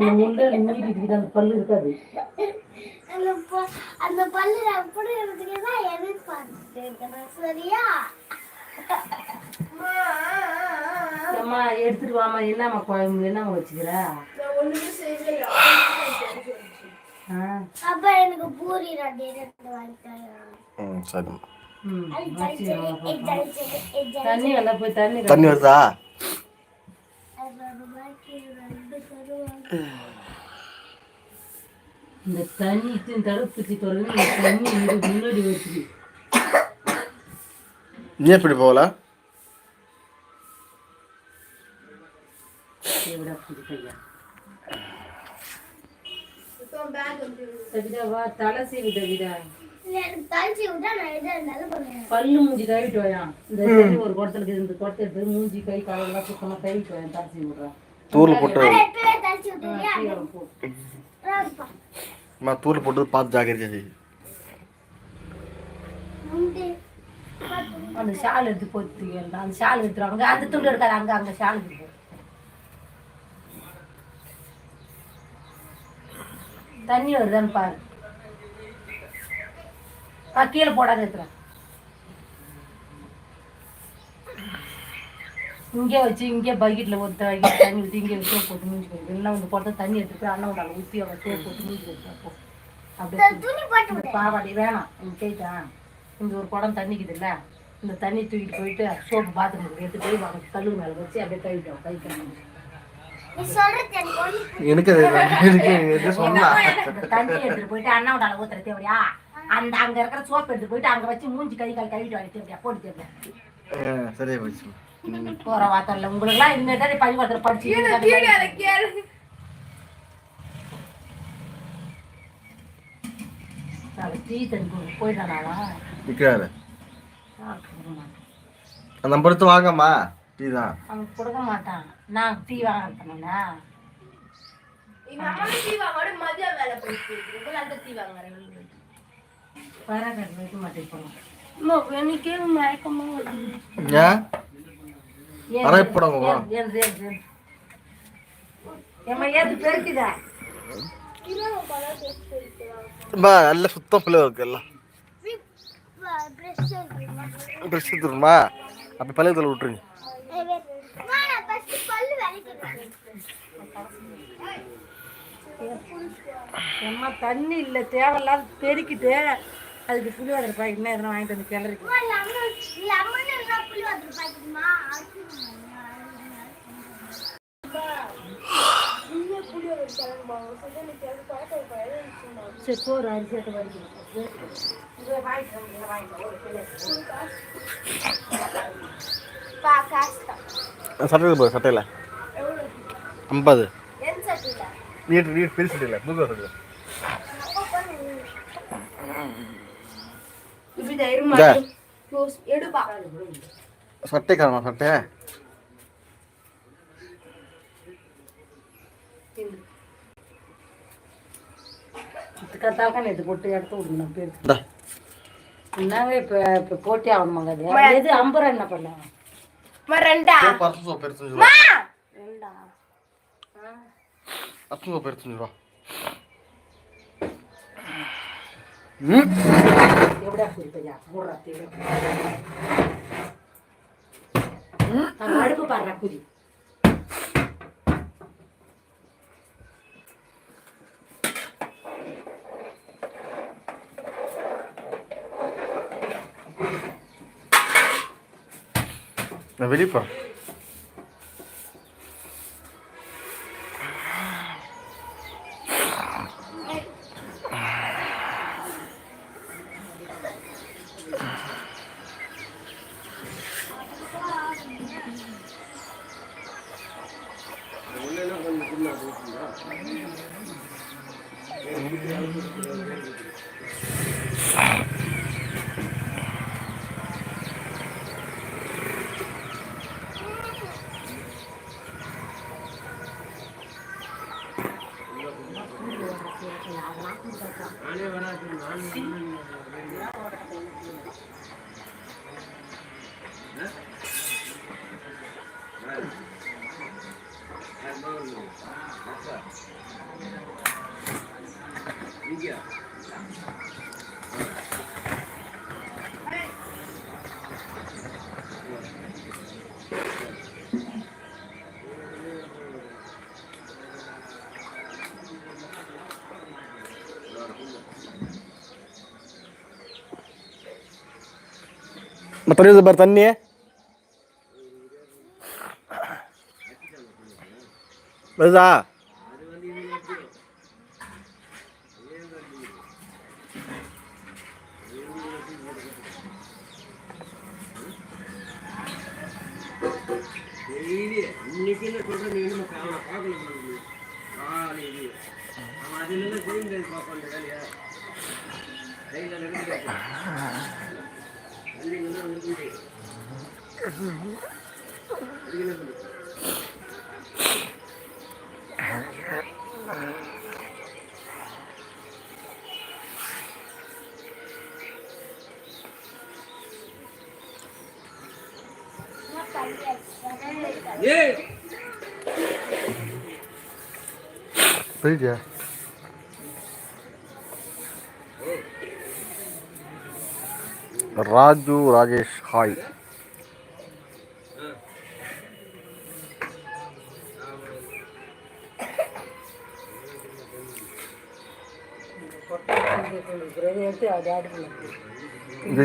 நீட்டிட்டு அந்த பல்லு இருக்காது. அந்த பல்லு அப்படி எதிர்பார்த்துட்டு இருக்கிறேன் சரியா? அம்மா எடுத்துட்டு வாமா என்னம்மா குழம்பு என்னம்மா வச்சுக்கிற? அப்ப எனக்கு பூரி ரெண்டு வாங்கிட்டாங்க தண்ணி தண்ணி வருதா? இந்த தண்ணி இத்தனை தடவை தொடர்ந்து இந்த தண்ணி இங்க முன்னாடி வச்சுக்கு நீ எப்படி போகல? தலை சீவி தவிதா பல்லு மூஞ்சி கழுவிட்டு வாயா. இந்த ஒரு குடத்துல இந்த குடத்தை எடுத்து மூஞ்சி கை காலெல்லாம் சுத்தமா கழுவிட்டு வாயா தலை விட்றேன் தூள் போட்டு தூள் போட்டு பார்த்து ஜாக்கிரதையா செய். முந்தி. அந்த ஷால் எடுத்து போட்டு அந்த ஷால் எடுத்துருவாங்க அந்த துண்டு எடுக்காது அங்க அங்க ஷால் இருக்கு. தண்ணி வருதான்னு பாரு. ஆ கீழே போடாத எடுத்துறேன். இங்கே வச்சு இங்கே பக்கெட்ல ஒரு தண்ணி தண்ணி ஊற்றி இங்கே வச்சு போட்டு மூஞ்சி போய் எல்லாம் வந்து போட்டு தண்ணி எடுத்து போய் அண்ணன் உண்டால ஊற்றி அவளை தேவை போட்டு மூஞ்சி வச்சு போ அப்படியே துணி போட்டு இந்த பாவாடி வேணாம். எனக்கு கேட்டா இந்த ஒரு குடம் தண்ணிக்குது இல்ல இந்த தண்ணி தூக்கிட்டு போயிட்டு சோப்பு பாத்ரூம் எடுத்து போய் அவங்க கல்லு மேல வச்சு அப்படியே கழுவிட்டோம் கை கழுவி எனக்கு தண்ணி எடுத்துட்டு போயிட்டு அண்ணா உடால ஊத்துற தேவையா? அந்த அங்க இருக்கிற சோப்பு எடுத்து போயிட்டு அங்க வச்சு மூஞ்சி கை கால் கழுவிட்டு வாங்க தேவையா? போட்டு போச்சு. போற வாத்தல்ல உங்களுக்கு எல்லாம் இனிமே தான் பள்ளிக்கூடத்துல படிச்சு அந்த நம்பர் எடுத்து வாங்கம்மா. டீ தான். அவன் கொடுக்க மாட்டான். நான் டீ போனோம் எனக்கே மயக்கமா அரைப்படம் அம்மா நல்ல சுத்தம் இருக்கு எல்லாம். பிரஷ் எடுத்துருமா? அப்போ பள்ளியத்தில் விட்டுருங்க. பல்லு விளக்கிட்டு ஏம்மா தண்ணி இல்லை தேவையில்லாத பெருக்கிட்டு அதுக்கு புளியோதரை பாக்கெட் என்ன எதனா வாங்கிட்டு வந்து கிளறிக்கு. சரி சோறு அரிசி எடுத்து வருது சட்டையில் போய் சட்டையில். ஐம்பது. நீட் நீட் பெரிய சட்டையில் புது சட்டையில். இப்படி தைரியமா இந்த. எடுப்பா. சட்டை காரணம் சட்டை? கத்தாக்க நேற்று போட்டு எடுத்து விடணும் பேர் இந்தா. என்னங்க இப்போ இப்போ போட்டி ஆகணுமாங்க அது? எது என்ன பண்ண? ரெண்டா. பர்சு சோப்பு எடுத்து ரெண்டா? பர்சு சோப்பு எடுத்து ரூபா ம் எப்படியா அங்க அடுப்பு பாடுறா குதி நான் 아. ಮತ್ತೆ ಬರ್ ತನ್ನಿ ಬರುದಾ போயிட்டியா ராஜு ராஜேஷ் ஹாய் எடுத்து அது ஆடுக்கலாம் இது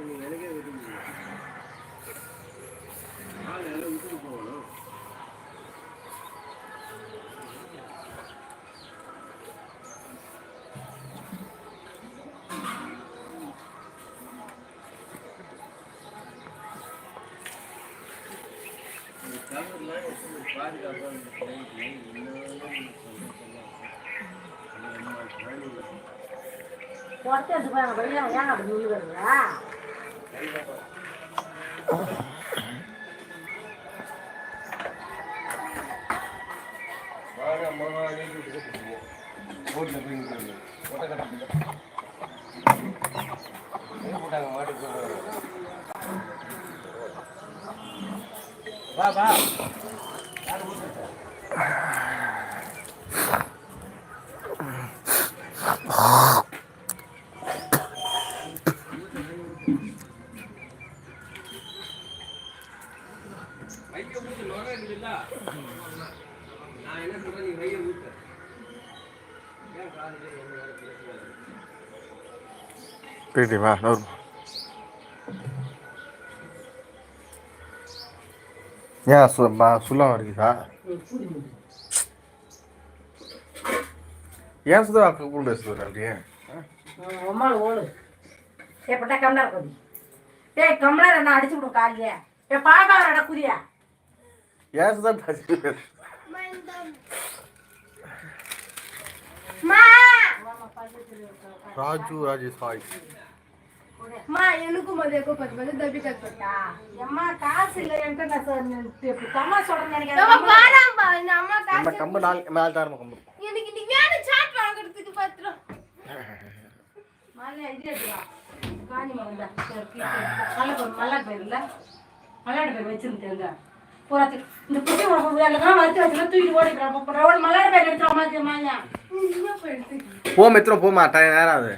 சொல்றாங்க வெளியே ஏன் அப்படி நின்று வருங்களா வா வா வைக்க ஊத்து நுரை இருக்குல்ல நான் என்ன சொல்றேன் நீ வைய ஊத்து ஏன் காலையில என்ன வேலை பேசுவாரு போயிட்டீங்களா நூறு ஏன் சு சுல்லா இருக்குதா ஏன் சுதா கூப்பிட்டு சுதா அப்படியே அம்மாள் ஓடு. ஏ பட்டா கம்ளர் கொதி ஏய் கம்ளர் என்ன அடிச்சு விடும் காலையே ஏ பாப்பா நட குதியா. ஏன் சுதா ராஜு ராஜேஷ் ஹாய் மா எனக்கு மதியக்கு பத்து பத்து தப்பி கட்டா அம்மா காசு இல்லை என்கிட்ட நான் சொ- அம்மா சொல்றேன்னு நம்ம அம்மா காசு கம்பு நாலு மேலே தாரமா கம்பு எனக்கு இன்னைக்கு வேணும் சாட் வாங்குறதுக்கு பத்திரம். மல்ல இது எடுத்துவா. காணி மகன்டா மல்லாடு பயிர் இல்லை. மல்லாடு பயிர் வச்சிருந்தேங்க பூராத்து இந்த குட்டி உனக்கு எல்லாம் வறுத்து வச்சுல தூக்கிட்டு ஓடிக்கிறான் மல்லாடு பயிர் எடுத்துருவா மாதிரி மாயா போ மித்திரம் போமா டைம் நேரம் அது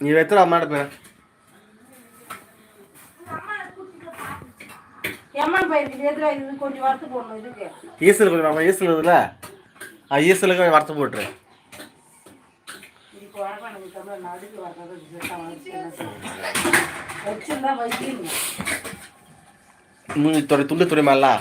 நீ வெத்துற அம்மாட்ட இதுக்கு? ஈசல் கொஞ்சம் ஈசல் இருக்குதுல்ல? ஆ ஈசலுக்கு வறுத்து போட்டுரு. నువ్వు తొడి తుండి తొడి మళ్ళా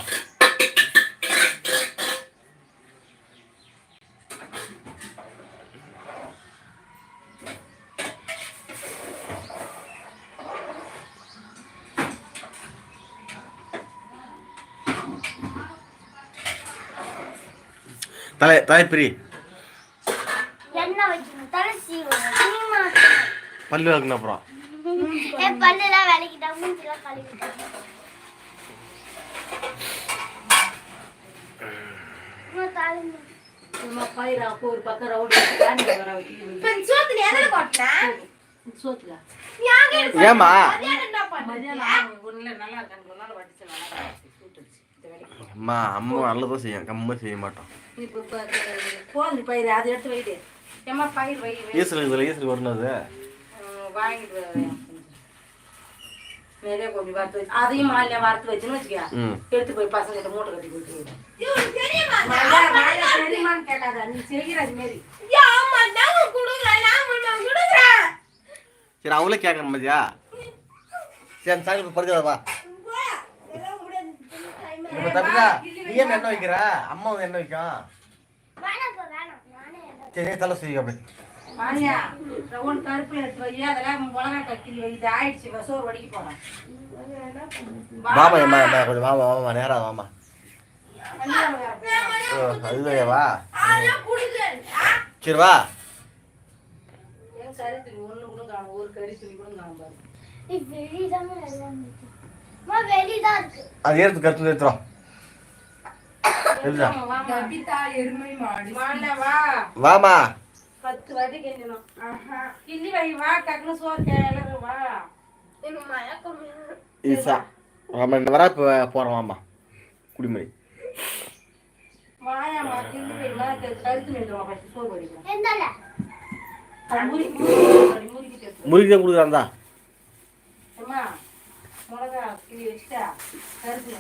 Dale, dale, Pri. பல்லு விளக்குன அப்புறம். பல்லுலாம் விளக்கிட்டேன் மூஞ்சிலாம் கழுவிட்டேன் ஏமா அம்மா அம்மா நல்லதோ செய்யும். கம்மா செய்ய மாட்டோம். ஈசல் இதுல ஈசல் வரணும் அது வாங்கிட்டு வரேன். நிறைய கொஞ்சம் வறுத்து வச்சு அதையும் மாலையில வறுத்து வச்சுன்னு வச்சுக்க எடுத்து போய் பசங்கிட்ட மூட்டை கட்டி தெரியுமா தெரியுமான்னு கேட்காத நீ செய்கிற அது மாரி சரி அவளே கேட்கணும் மதியா சரி அந்த சாயல் படுக்கிறதா நம்ம நீ எண்ணெய் வைக்கிற அம்மா வந்து எண்ணெய் வைக்கும் சரி தலை செய்யும் அப்படி மாரியா ரவுண்ட் கருப்புல எடுத்து வை அதெல்லாம் மிளகா வை இது ஆயிடுச்சு சோறு வடிக்க போறேன். மாமா அம்மா அம்மா கொஞ்சம் மாமா மாமா நேரம் வாமா. ஓ அதுவே வா. அதெல்லாம் கொடுக்குறேன் சரி வா. அது ஏறுத்து கருத்து ஏற்றுறோம் வாமா. பத்து வாட்டி கிண்டணும். கிண்டி வை வா டக்குனு சோறு கிளறு வா. எனக்கு மயக்கம். ஈசா ஆமாம் இந்த வரா இப்போ போகிறோம் வாமா குடிமணி வாயாமா கிண்டி வை வா கருத்து நின்றுவோம் ஃபஸ்ட்டு சோறு எந்தால? முறுக்கி தான் கொடுக்குறாந்தா அம்மா மிளகா கிளி வச்சுட்டா கருத்து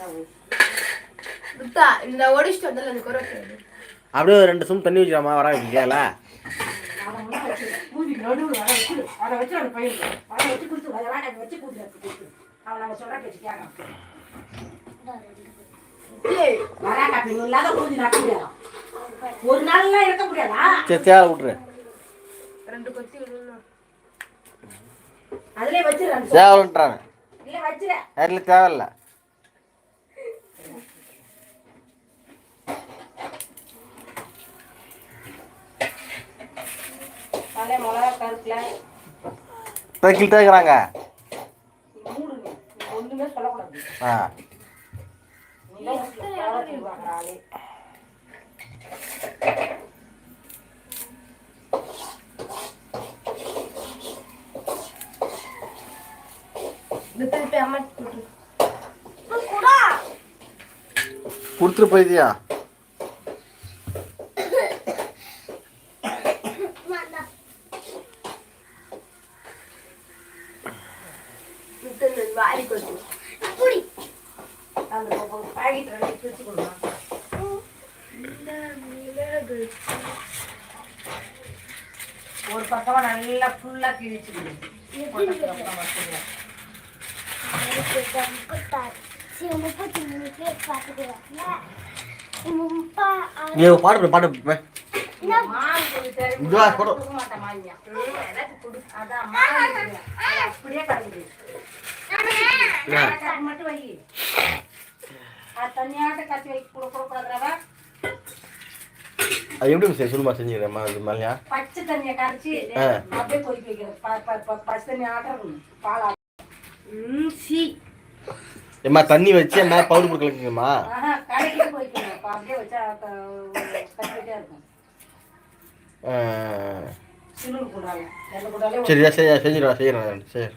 இந்த ஒடிச்சிட்டு வந்தால எனக்கு ஒரு அப்படியே ஒரு ரெண்டு சும் தண்ணி வச்சுக்காமா வரா கேல அதை முன்னாடி வச்சு, ஊதி நடுவுல அதை வச்சிரு. அதை வச்சு அந்த பையனுக்கு. அதை வச்சு கொடுத்து, அதை வாடகை வச்சு கொடுத்து, கொடுத்து. அவன் நம்ம சொல்ற பேச்சு கேட்கணும். வராங்க, அப்ப இவன் இல்லாத ஊதி நடக்க முடியாதா? ஒரு நாள்லாம் இருக்க முடியாதா சரி தேவை விட்ரு ரெண்டு கொத்தி அதுலயே. தேவைன்றாங்க இல்ல அதில் தேவையில்ல அதே மிளகா கருப்புல மூடுங்க நீ ஒண்ணுமே சொல்லக்கூடாது. ஆ. நீ தான் வீட்டுல தேவை சொல்லுவாங்க ஆளே இந்த திருப்பி அம்மா கொடுத்து குடா கொடுத்துட்டு போயிதியா விட்டு வாரி கொடுத்து குடி அந்த பாக்கெட் ரெண்டு பிரிச்சு கொடுக்கலாம் ஒரு பக்கமா நல்லா பேர் பார்த்துக்கிறாங்க முப்பா நீ பாடு பாடு. இதுவா, கொடு. கொடுக்க மாட்டேன் மாமியா. எனக்கு கொடு. அதான் மாவு இருக்குது. அது அப்படியே கிடக்குது. அது மட்டும் வை. அது தனியாட்ட கத்தி வை கொடு கொடுக்கூடாதுரவா அது எப்படி சரி சுடுமா செஞ்சுக்கிறேம்மா அது மேலையா பச்சை தண்ணியை கரைச்சி. அப்படியே கொதிக்க ப- பச்சை தண்ணி ஆட்டம் பால் ஆட்டம். ம், சீ. ஏம்மா தண்ணி வச்சு என்ன பவுடர் போட்டு கலக்குங்கம்மா கடைக்கு அப்படியே வச்சா க- கத்திக்கிட்டே இருக்கும். சிலுவை கூடாது. எந்த கூடாலே ஒரு- சரி சரி செஞ்சிடுவா செய்யறேன் சரி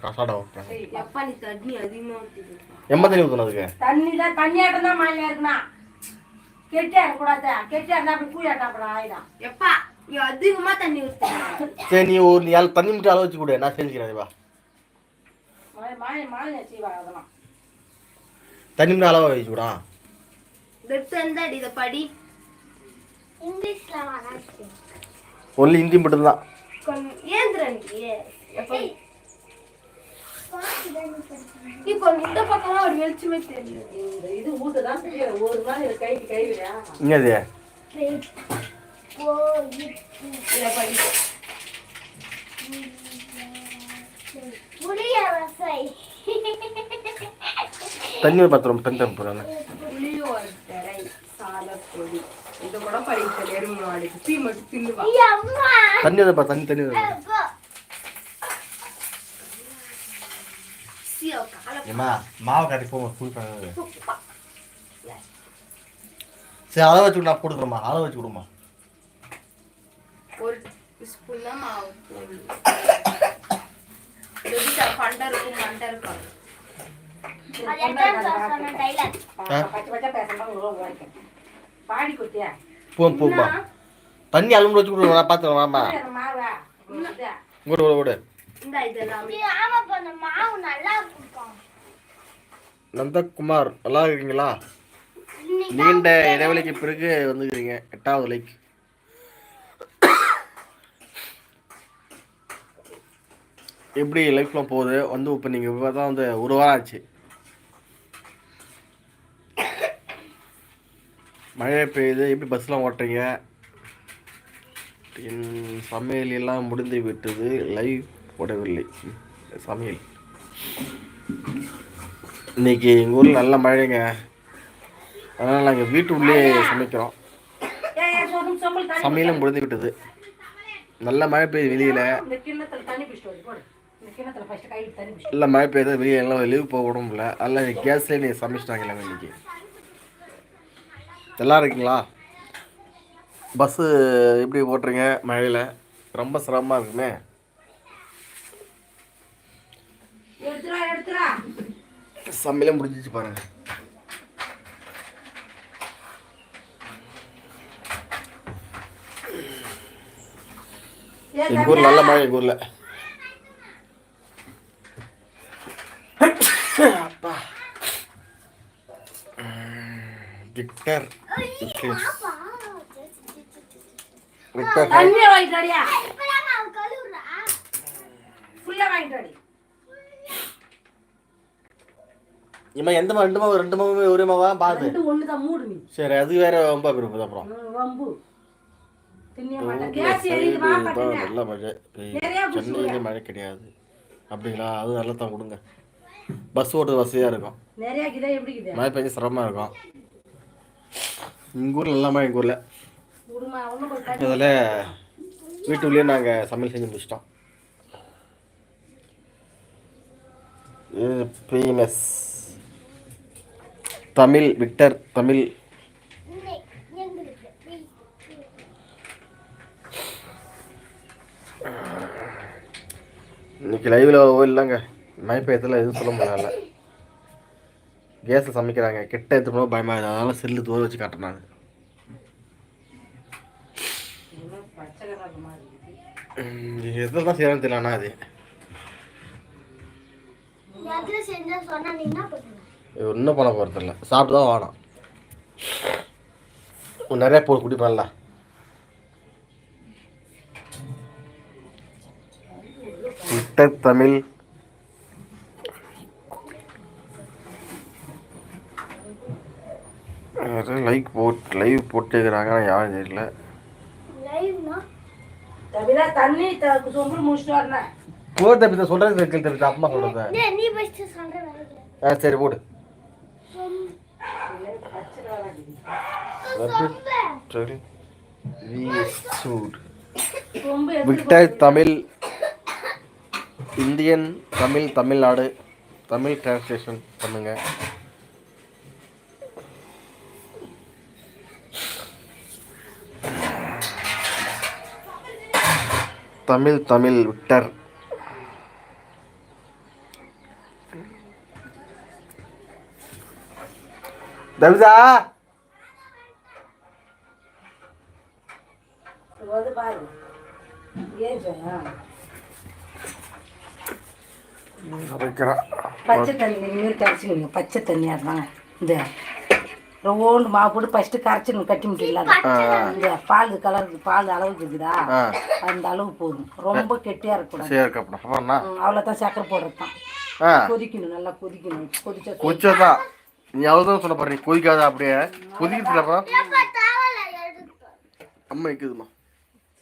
செய். எப்பா நீ தண்ணி அதிகமா ஊத்திட்டு எண்பது தண்ணி ஊற்றணும் அதுக்கு தண்ணி தான் தண்ணியாட்டம் தான் மாலியா இருக்குண்ணா கெட்டியா இருக்கக்கூடாது. கெட்டியா இருந்தா அப்படி கூயாட்டம் அப்புறம் ஆயிடும். எப்பா நீ அதிகமா தண்ணி ஊத்து சரி நீ ஒரு அளவு தண்ணி மட்டும் அளவு வச்சு கொடு நான் செஞ்சுக்கிறேன் வா. மாய மாய மாலியா செய்வாங்க அதெல்லாம். தண்ணி மட்டும் அளவாக வச்சு கூட. எந்த இதை படி. இங்கிலீஷ்ல வராது. ஒன்லி ஹிந்தி மட்டும்தான். ஏந்திர நீ. இப்போ இந்த பக்கமா ஒரு வெளிச்சமே தெரியும் இந்த இது ஊட்டு தான் தெரியும் ஒரு நாள் இது கைக்கு கை விடா. இங்கே இதை படி. புளிய ரசை தண்ணி பத்திரம் தண்ணி தண்ணி போகிறேன் புளியோதரை சாலப்பொடி இது கூட படிக்க எருமாடுக்கு தீ மட்டும் தின்னுவா. தண்ணி வைப்பா தண்ணி தண்ணி. ஏம்மா மாவு காட்டி போங்க குடிப்பாங்க சரி அளவு வச்சு விடு, நான் கொடுக்குறேம்மா அளவு வச்சு ஒரு ஸ்பூன் தான் மாவு இருக்கும் மண்டா இருக்கும் கொடுத்தியா போ போப்பா தண்ணி அலும்பு வச்சு கொடுங்க நான் பார்த்துக்கிறேன் வாமா விடு விடு இந்த இதெல்லாம். இது ஆமாப்பா அந்த மாவு நல்லா இருக்கும். நந்தகுமார் நல்லா இருக்கீங்களா? நீண்ட இடைவெளிக்கு பிறகு வந்துக்கிறீங்க எட்டாவது லைக் எப்படி லைஃப்லாம் போகுது? வந்து இப்போ நீங்கள் இப்போ தான் வந்து ஒரு வாரம் ஆச்சு. மழை பெய்யுது எப்படி பஸ்லாம் ஓட்டுறீங்க? என் சமையல் எல்லாம் முடிந்து விட்டது. லைவ் போடவில்லை. சமையல். இன்னைக்கு எங்கள் ஊரில் நல்ல மழைங்க. அதனால் நாங்கள் வீட்டுக்குள்ளேயே சமைக்கிறோம். சமையலும் முடிந்து விட்டது. நல்ல மழை பெய்யுது வெளியில். இந்த நல்ல மழை பெய்யுது வெளியே எல்லாம் லீவ் போக விட முடியல அதெல்லாம் கேஸ்லேயே நீ சமைச்சிட்டாங்க எல்லாமே இன்னைக்கு. நல்லா இருக்கீங்களா? பஸ்ஸு எப்படி ஓட்டுறீங்க மழையில்? ரொம்ப சிரமமாக இருக்குமே. சமையலும் முடிஞ்சிச்சு பாருங்க. ஏய், எங்கள் ஊர் நல்ல மழை எங்கள் ஊரில். அப்பா. விக்டர். விக்டர். வாங்கிட்டு வாடி. இம்மா எந்த மாவு ரெண்டு மாவு ரெண்டு மாவு ஒரே மாவா? பாது ரெண்டு ஒன்று தான் மூடு நீ. சரி அது வேற ரொம்ப விருப்பம் அப்புறம். வம்பு. நல்ல மழை. சென்னையிலே மழை கிடையாது. அப்படிங்களா? அது நல்லா தான் கொடுங்க. பஸ் ஓட்டுறது வசதியாக இருக்கும். மழை பெஞ்சு சிரமமாக இருக்கும். எங்கள் ஊரில் நல்லா மழை எங்கள் ஊரில். அதில் வீட்டுக்குள்ளேயே நாங்கள் சமையல் செஞ்சு முடிச்சிட்டோம். இது ஃபேமஸ் தமிழ் விக்டர் தமிழ். இன்னைக்கு லைவில் இல்லைங்க. மழை பெய்யத்தில் எதுவும் சொல்ல முடியல. கேஸில் சமைக்கிறாங்க. கிட்ட எடுத்து போனால் பயமாக இருக்குது அதனால செல்லு தூர வச்சு காட்டுறேன் நான். எதில் தான் செய்யணும்னு தெரியல ஆனால் அது. ஒன்றும் பண்ண போகிறது இல்லை. சாப்பிட்டு தான் வாணும் நிறையா போட்டு குடிப்பேன்ல. விக்டர் தமிழ் லைக் போட் லைவ் போட்டுக்கிறாங்க ஆனால் யாரும் தெரியல. லைவ்னா தவிர தண்ணி த- சொம்பு முடிச்சுட்டு வரேன். போ தப்பி தான் சொல்கிறது கேள்வி தப்பி அம்மா சொல்கிறது டேய் நீ ஃபர்ஸ்ட் சொல்ற வேலை ஆ சரி போடு பச்சை கலர் இருக்குது. சரி வி சூட் சொம்பு Victor Tamil Indian Tamil Tamil Nadu Tamil translation பண்ணுங்க. தமிழ் தமிழ் விக்டர் தவிதா வந்து பாரு. ஏன் சொன்னா வைக்கிறான் பச்சை தண்ணி நீர் கரைச்சிக்கணும் பச்சை தண்ணி அதுதாங்க இந்த ரவுண்டு மாவு போட்டு ஃபஸ்ட்டு கட்டி முட்டிடலாம் இந்த பால் கலர் பால் அளவுக்கு இருக்குதா அந்த அளவு போதும். ரொம்ப கெட்டியாக இருக்கக்கூடாது. அவ்வளோதான் சக்கரை போடுறது தான் கொதிக்கணும் நல்லா கொதிக்கணும். கொதிச்ச கொச்சதான் நீ அவ்வளோதான் சொல்ல நீ கொதிக்காத அப்படியே. கொதிக்கிறதுல அம்மா இருக்குதுமா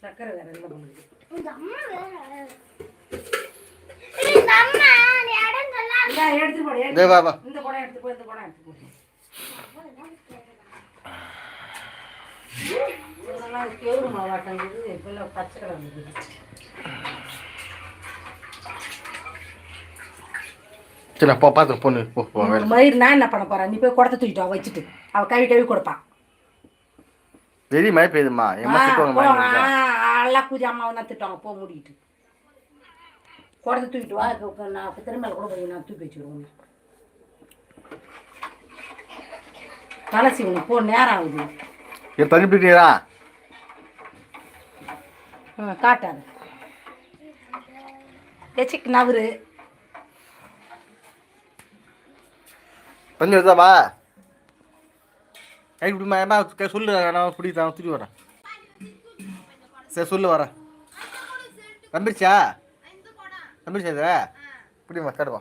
சக்கரை வேற என்ன பண்ணுது இந்த எடுத்து போடு குடம் எடுத்து போ இந்த குடம் எடுத்து போ. இதெல்லாம் கேவுரு மாவாட்டம் இருக்குது இப்பெல்லாம் பச்சை இருக்குது சரி அப்பா பார்த்து பொண்ணு போ போ வேலை. மயிர் நான் என்ன பண்ண போறேன் நீ போய் குடத்தை தூக்கிட்டு வா வச்சுட்டு. அவ கவி கவி கொடுப்பான் வெளியே மழை பெய்யுதுமா எம்மா திட்டுவாங்க? எல்லாம் கூதி அம்மாவை தான் திட்டுவாங்க. போ மூடிட்டு. குடத்தை தூக்கிட்டு வா. நான் திரும்ப கூட போய் நான் தூக்கி வச்சுருவோம் தலை சீவனி போ நேரம் ஆகுது. ஏன் தண்ணி பிடிக்கிறீங்களா ம் காட்டாது. எச்சிக்கு நவரு தண்ணி வருதாப்பா கை பிடிமா என்ன கை சொல்லு நான் பிடி நான் திரும்பி வரேன். சரி சொல்லு வரேன். நம்பிருச்சா நம்பிருச்சா இது? பிடிமா கேடுவா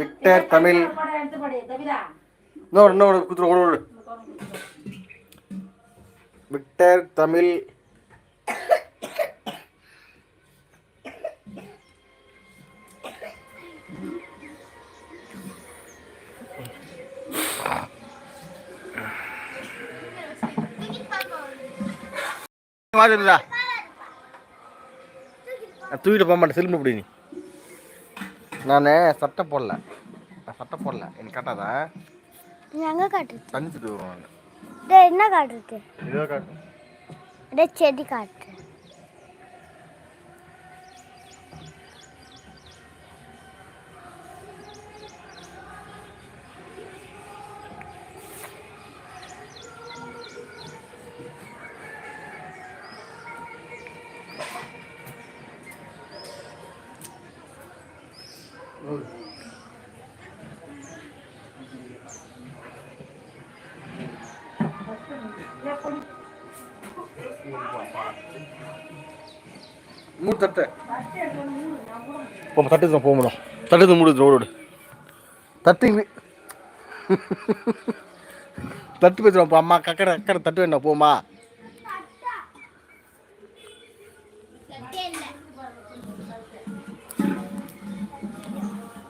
விக்டர் தமிழ். இன்னொரு இன்னொரு குத்துரு ஓடு. விக்டர் தமிழ். மாதிரிடா நான் தூக்கிட்டு போக மாட்டேன் சிலிம்பு பிடி நீ நான் சட்டை போடல. நான் சட்டை போடல. எனக்கு கட்டாதா? நீ எங்க காட்டுறது தண்ணி திட்டு வருவாங்க. டேய் என்ன காட்டுறது இதோ காட்டு. டேய் செடி காட்டு. மூணு தட்டை போமா தட்டு போக முடியும் தட்டு மூடு ரோடு தட்டு தட்டு பேசுவோம் அம்மா கக்கடை கக்கடை தட்டு வேண்டாம் போமா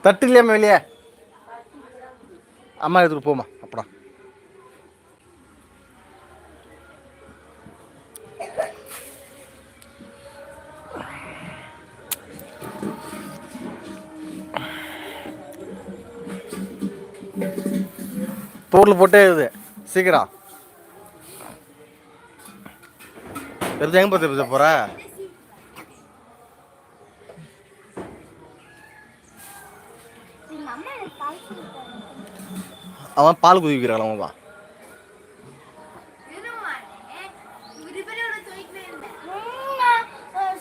தட்டு இல்லையாம்மா வெளியே? அம்மா எடுத்துட்டு போமா தோட்டில் போட்டே இருக்குது. சீக்கிரம். எடுத்து எங்கே பேச போகிற அவன் பால் குதிக்கிறான் அவன் தான்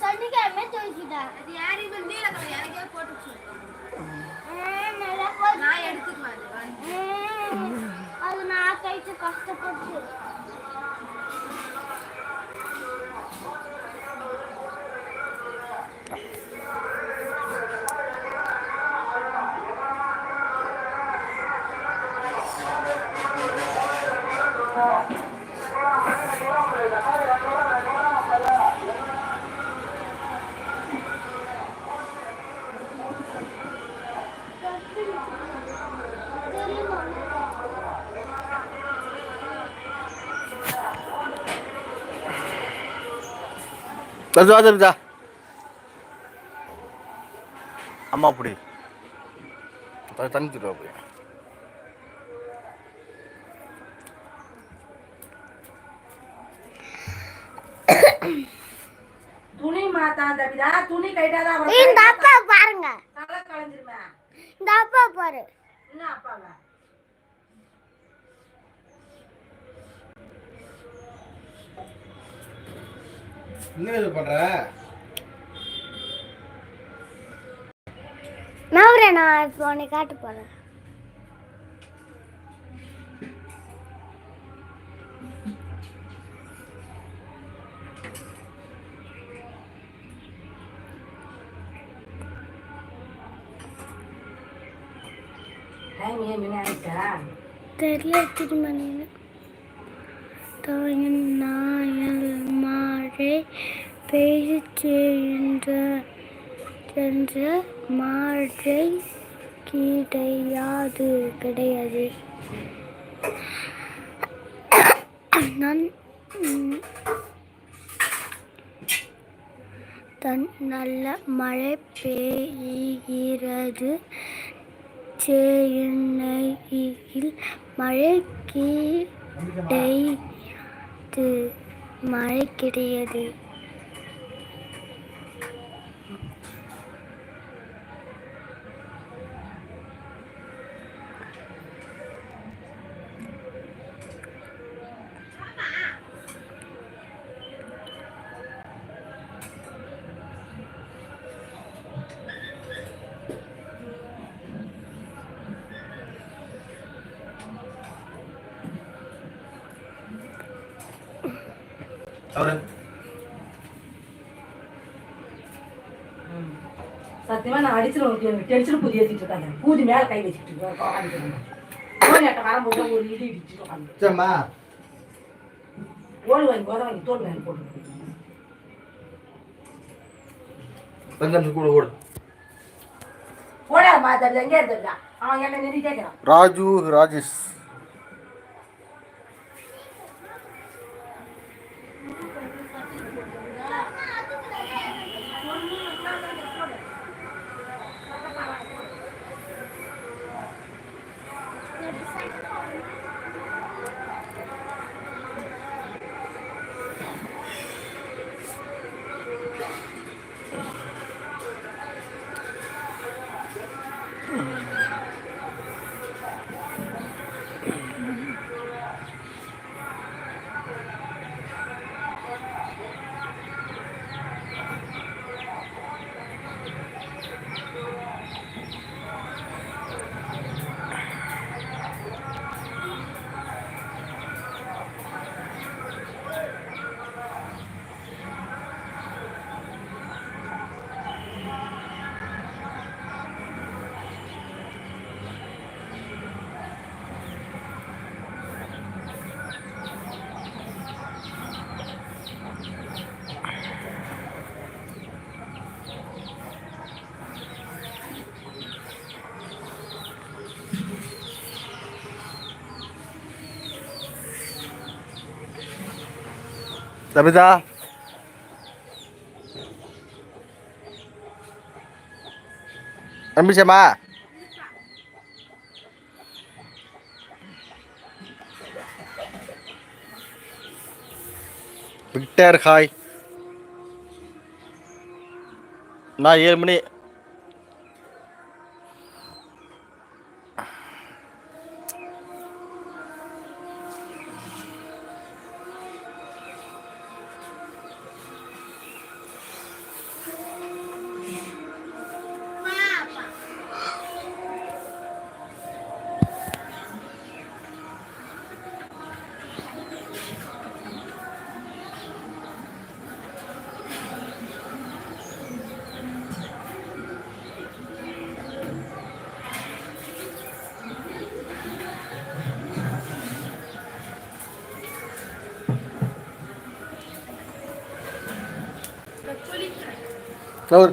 சனிக்கிழமை துவைக்கிட்டேன் அது யாரு இப்ப நீல கலர் எனக்கே போட்டு நல்லா போச்சு. நான் எடுத்துக்குவேன் அது. ம், அது நான் கைட்டு கஷ்டப்பட்டு அது அது இருக்கா அம்மா அப்படி. தண்ணி திட்டு அப்படி துணி மாத்தான் தவிரா துணி கைட்டாதான் அவன் இந்த அப்பா பாருங்க. இந்த அப்பா பாரு. என்ன அப்பாங்க என்ன இது பண்ற? நவரே நான் இப்போ உன்னை காட்ட போறேன். தெரியல தோயின் நாயல் மழை பெய்து சென்ற கிடையாது கிடையாது. நான் தன் நல்ல மழை பெய்கிறது. சென்னையில் மழை கீ மழை கிடையாது அவரு. சத்தியமா நான் அடிச்சிருவேன் டென்ஷன் புதி ஏற்றிட்டு இருக்காங்க பூதி மேல கை வச்சுட்டு இருக்கேன் வரும்போது ஒரு இடி இடிச்சுட்டு உட்காந்து. ஓடு வாங்கி தோல் போட்டு வெங்கன் கூட சபிதா. நம்பிச்சம்மா விக்டர் ஹாய் நான் ஏழு மணி அவர்